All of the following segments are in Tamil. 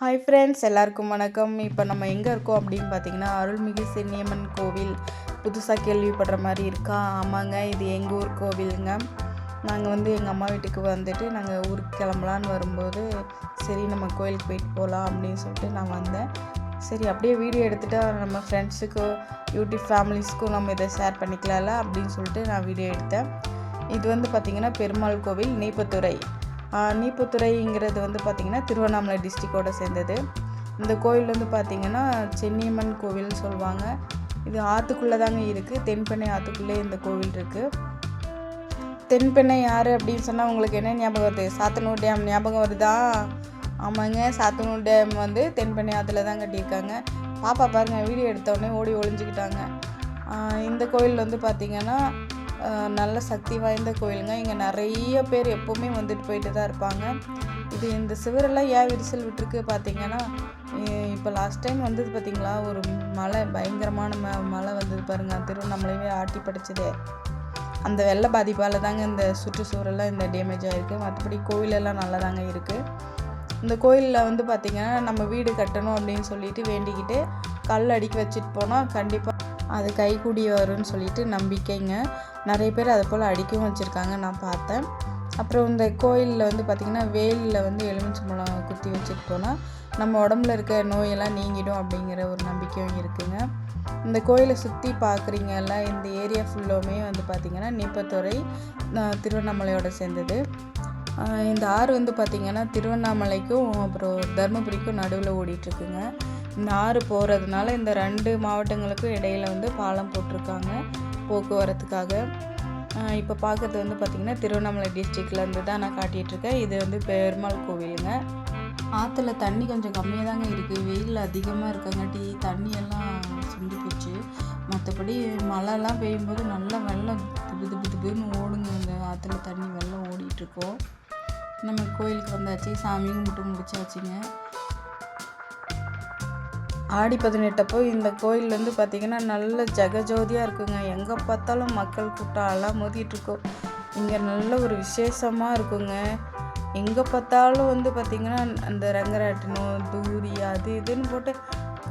ஹாய் ஃப்ரெண்ட்ஸ் எல்லாருக்கும் வணக்கம். இப்போ நம்ம எங்கே இருக்கோம் அப்படின்னு பார்த்தீங்கன்னா அருள்மிகு சென்னியம்மன் கோவில் புதுசாக கேள்விப்படுற மாதிரி இருக்கா? ஆமாங்க இது எங்கள் ஊர் கோவிலுங்க. நாங்கள் வந்து எங்கள் அம்மா வீட்டுக்கு வந்துட்டு நாங்கள் ஊருக்கு கிளம்பலான்னு வரும்போது சரி நம்ம கோயிலுக்கு போயிட்டு போகலாம் அப்படின்னு சொல்லிட்டு நான் வந்தேன். சரி அப்படியே வீடியோ எடுத்துகிட்டு நம்ம ஃப்ரெண்ட்ஸுக்கும் யூடியூப் ஃபேமிலிஸ்க்கும் நம்ம இதை ஷேர் பண்ணிக்கலாம்ல அப்படின்னு சொல்லிட்டு நான் வீடியோ எடுத்தேன். இது வந்து பார்த்திங்கன்னா பெருமாள் கோவில் நீப்பத்துறை நீப்புத்துறைங்கிறது வந்து பார்த்திங்கன்னா திருவண்ணாமலை டிஸ்ட்ரிக்டோட சேர்ந்தது. இந்த கோயில் வந்து பார்த்திங்கன்னா சென்னியம்மன் கோவில்னு சொல்லுவாங்க. இது ஆற்றுக்குள்ளே தாங்க இருக்குது தென்பெண்ணை ஆற்றுக்குள்ளே இந்த கோவில் இருக்குது தென்பெண்ணை யார் அப்படின்னு சொன்னால் உங்களுக்கு என்ன ஞாபகம் வருது? சாத்தனூர் டேம் ஞாபகம் வருதா? ஆமாங்க சாத்தனூர் டேம் வந்து தென்பெண்ணை ஆற்றுல தான் கட்டியிருக்காங்க. பாப்பா பாருங்கள் வீடியோ எடுத்தோடனே ஓடி ஒழிஞ்சிக்கிட்டாங்க இந்த கோயில் வந்து பார்த்திங்கன்னா நல்ல சக்தி வாய்ந்த கோயிலுங்க. இங்கே நிறைய பேர் எப்போவுமே வந்துட்டு போயிட்டு தான் இருப்பாங்க. இது இந்த சிவரெல்லாம் ஏன் விரிசல் விட்டுருக்கு பார்த்தீங்கன்னா இப்போ லாஸ்ட் டைம் வந்தது பார்த்தீங்களா ஒரு மழை பயங்கரமான ம மழை வந்தது பாருங்கள் திருவண்ணாமலையே ஆட்டி படிச்சதே. அந்த வெள்ள பாதிப்பால் தாங்க இந்த சுற்றுச்சுவரெல்லாம் இந்த டேமேஜ் ஆகிருக்கு மற்றபடி கோயிலெல்லாம் நல்லா தாங்க இருக்குது இந்த கோயிலில் வந்து பார்த்திங்கன்னா நம்ம வீடு கட்டணும் அப்படின்னு சொல்லிட்டு வேண்டிக்கிட்டு கல் அடிக்க வச்சுட்டு போனால் கண்டிப்பாக அது கைகூடி வரும்னு சொல்லிட்டு நம்பிக்கைங்க. நிறைய பேர் அதை போல் அடிக்கவும் வச்சுருக்காங்க நான் பார்த்தேன். அப்புறம் இந்த கோயிலில் வந்து பார்த்திங்கன்னா வேலில் வந்து எலுமிச்சம்பழம் குத்தி வச்சுட்டு போனால் நம்ம உடம்புல இருக்க நோயெல்லாம் நீங்கிடும் அப்படிங்கிற ஒரு நம்பிக்கையும் இருக்குங்க. இந்த கோயிலை சுற்றி பார்க்குறீங்கல்ல இந்த ஏரியா ஃபுல்லுமே வந்து பார்த்திங்கன்னா நீப்பத்துறை திருவண்ணாமலையோட சேர்ந்தது. இந்த ஆறு வந்து பார்த்திங்கன்னா திருவண்ணாமலைக்கும் அப்புறம் தருமபுரிக்கும் நடுவில் ஓடிட்டுருக்குங்க இந்த ஆறு போகிறதுனால இந்த ரெண்டு மாவட்டங்களுக்கும் இடையில வந்து பாலம் போட்டிருக்காங்க போக்குவரத்துக்காக. இப்போ பார்க்குறது வந்து பார்த்திங்கன்னா திருவண்ணாமலை டிஸ்ட்ரிக்ட்லேருந்து தான் நான் காட்டிகிட்ருக்கேன் இது வந்து பெருமாள் கோவிலுங்க. ஆற்றுல தண்ணி கொஞ்சம் கம்மியாக தாங்க இருக்குது வெயில் அதிகமாக இருக்கங்காட்டி தண்ணியெல்லாம் சுண்டி போச்சு. மற்றபடி மழைலாம் பெய்யும்போது நல்லா வெள்ளம் திபு திபு திபுன்னு ஓடுங்க. இந்த ஆற்றுல தண்ணி வெள்ளம் ஓடிட்டுருக்கோம் நம்ம கோயிலுக்கு வந்தாச்சு. சாமி கும்பிட்டு முடிச்சாச்சுங்க. ஆடி பதினெட்டப்போ இந்த கோயில் வந்து பார்த்திங்கன்னா நல்ல ஜெகஜோதியாக இருக்குங்க. எங்கே பார்த்தாலும் மக்கள் கூட்டம் எல்லாம் மோதிட்டுருக்கோம் இங்கே நல்ல ஒரு விசேஷமாக இருக்குங்க. எங்கே பார்த்தாலும் வந்து பார்த்திங்கன்னா அந்த ரங்கராட்டினம் தூரி அது இதுன்னு போட்டு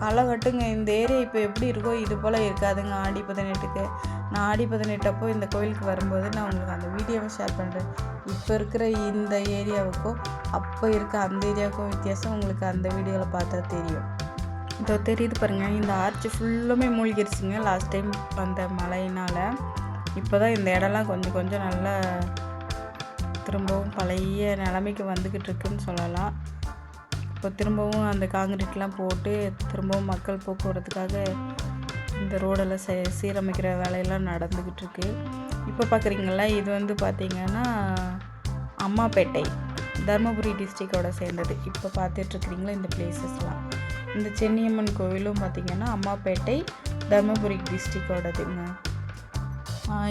களை கட்டுங்க. இந்த ஏரியா இப்போ எப்படி இருக்கோ இது போல் இருக்காதுங்க ஆடி பதினெட்டுக்கு. நான் ஆடி பதினெட்டப்போ இந்த கோயிலுக்கு வரும்போது நான் உங்களுக்கு அந்த வீடியோவை ஷேர் பண்ணுறேன் இப்போ இருக்கிற இந்த ஏரியாவுக்கும் அப்போ இருக்க அந்த ஏரியாவுக்கும் வித்தியாசம் உங்களுக்கு அந்த வீடியோவில் பார்த்தா தெரியும். இதோ தெரியுது பாருங்கள் இந்த ஆர்ச் ஃபுல்லுமே மூழ்கிருச்சுங்க. லாஸ்ட் டைம் வந்த மழையினால். இப்போ தான் இந்த இடம்லாம் கொஞ்சம் கொஞ்சம் நல்லா திரும்பவும் பழைய நிலைமைக்கு வந்துக்கிட்டு இருக்குன்னு சொல்லலாம். இப்போ திரும்பவும் அந்த காங்கிரீட்லாம் போட்டு திரும்பவும் மக்கள் போக்குவரத்துக்காக இந்த ரோடெல்லாம் சே சீரமைக்கிற வேலையெல்லாம் நடந்துக்கிட்டு இருக்கு. இப்போ பார்க்குறீங்களா இது வந்து பார்த்திங்கன்னா அம்மாப்பேட்டை தருமபுரி டிஸ்ட்ரிக்டோட சேர்ந்தது. இப்போ பார்த்துட்ருக்குறீங்களா இந்த பிளேசஸ்லாம் இந்த சென்னியம்மன் கோவிலும் பார்த்திங்கன்னா அம்மாப்பேட்டை தர்மபுரி டிஸ்ட்ரிக்டோடதுங்க.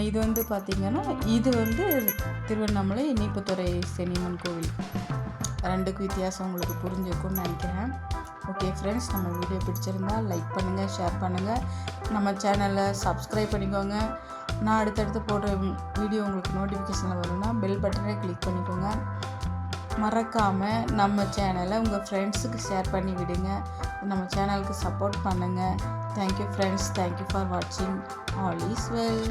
இது வந்து பார்த்திங்கன்னா இது வந்து திருவண்ணாமலை நீப்புத்துறை சென்னியம்மன் கோவில். ரெண்டுக்கும் வித்தியாசம் உங்களுக்கு புரிஞ்சிருக்கும்னு நினைக்கிறேன். ஓகே ஃப்ரெண்ட்ஸ் நம்ம வீடியோ பிடிச்சிருந்தா லைக் பண்ணுங்கள் ஷேர் பண்ணுங்கள் நம்ம சேனலை சப்ஸ்கிரைப் பண்ணிக்கோங்க. நான் அடுத்தடுத்து போடுற வீடியோ உங்களுக்கு நோட்டிஃபிகேஷனில் வரும்னா பெல் பட்டனை கிளிக் பண்ணிக்கோங்க. மறக்காமல் நம்ம சேனலை உங்கள் ஃப்ரெண்ட்ஸுக்கு ஷேர் பண்ணி விடுங்க. நம்ம சேனலுக்கு சப்போர்ட் பண்ணுங்கள் thank you friends thank you for வாட்சிங் ஆல் இஸ் வெல்